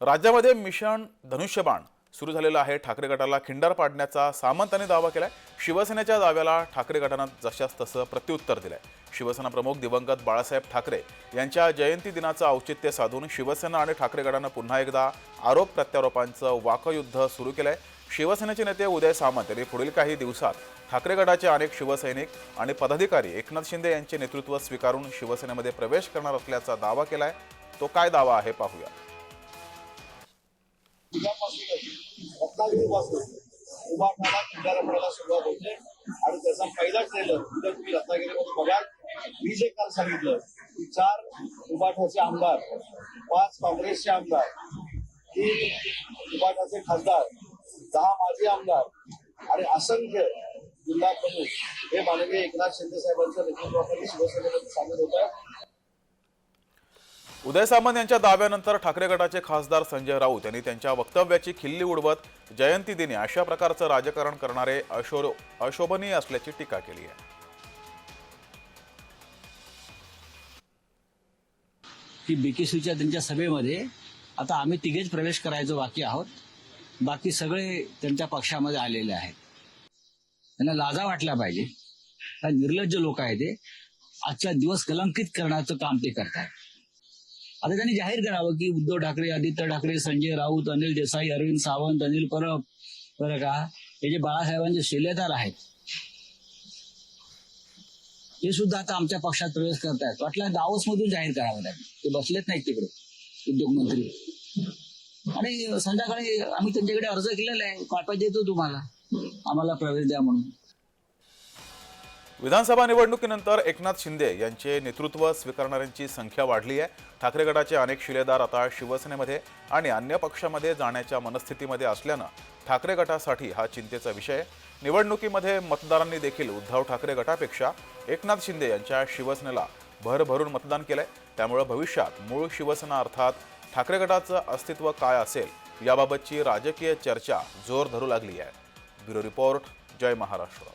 राज्यामध्ये मिशन धनुष्यबाण सुरू झालेलं आहे. ठाकरे गटाला खिंडार पाडण्याचा सामंतांनी दावा केलाय. शिवसेनेच्या दाव्याला ठाकरे गटानं जशास तसं प्रत्युत्तर दिलंय. शिवसेना प्रमुख दिवंगत बाळासाहेब ठाकरे यांच्या जयंती दिनाचं औचित्य साधून शिवसेना आणि ठाकरे गटानं पुन्हा एकदा आरोप प्रत्यारोपांचं वाकयुद्ध सुरू केलंय. शिवसेनेचे नेते उदय सामंत यांनी पुढील काही दिवसात ठाकरे गटाचे अनेक शिवसैनिक आणि पदाधिकारी एकनाथ शिंदे यांचे नेतृत्व स्वीकारून शिवसेनेमध्ये प्रवेश करणार असल्याचा दावा केलाय. तो काय दावा आहे पाहूया. रत्नागिरीपासून उभारणारा किल्ल्याला सुरुवात होते आणि त्याचा पहिला ट्रेलर उद्या तुम्ही रत्नागिरीमध्ये बघाल मी जे काल सांगितलं की चार उबाठाचे आमदार पाच काँग्रेसचे आमदार तीन उबाठाचे खासदार दहा माजी आमदार आणि असंख्य जिल्हा प्रमुख हे माननीय एकनाथ शिंदे साहेबांच्या नेतृत्वाखाली शिवसेनेमध्ये सामील होत आहेत उदय सामंत यांच्या दाव्यानंतर ठाकरे गटाचे खासदार संजय राऊत यांनी त्यांच्या वक्तव्याची खिल्ली उडवत जयंती दिनी अशा प्रकारचं राजकारण करणारे अशो अशोभनीय असल्याची टीका केली आहे. की बीकेसीच्या त्यांच्या सभेमध्ये आता आम्ही तिघेच प्रवेश करायचो बाकी आहोत. बाकी सगळे त्यांच्या पक्षामध्ये आलेले आहेत. त्यांना लाजा वाटल्या पाहिजे. हा निर्लज्ज लोक आहेत ते. आजचा दिवस कलंकित करण्याचं काम ते करतात आता त्यांनी जाहीर करावं की उद्धव ठाकरे आदित्य ठाकरे संजय राऊत अनिल देसाई अरविंद सावंत अनिल परब बरं का? हे जे बाळासाहेबांचे शिलेदार आहेत ते सुद्धा आता आमच्या पक्षात प्रवेश करतायत. वाटलं दावोस मधून जाहीर करावं त्यांनी. ते बसलेच नाहीत तिकडे उद्योगमंत्री आणि संध्याकाळी आम्ही त्यांच्याकडे अर्ज केलेला आहे. पाठवा देतो तुम्हाला. आम्हाला प्रवेश द्या म्हणून. विधानसभा निवडणुकीनंतर एकनाथ शिंदे यांचे नेतृत्व स्वीकारणाऱ्यांची संख्या वाढली आहे. ठाकरे गटाचे अनेक शिलेदार आता शिवसेनेमध्ये आणि अन्य पक्षामध्ये जाण्याच्या मनस्थितीमध्ये असल्यानं ठाकरे गटासाठी हा चिंतेचा विषय आहे. निवडणुकीमध्ये मतदारांनी देखील उद्धव ठाकरे गटापेक्षा एकनाथ शिंदे यांच्या शिवसेनेला भरभरून मतदान केलंय. त्यामुळं भविष्यात मूळ शिवसेना अर्थात ठाकरे गटाचं अस्तित्व काय असेल याबाबतची राजकीय चर्चा जोर धरू लागली आहे. ब्युरो रिपोर्ट जय महाराष्ट्र.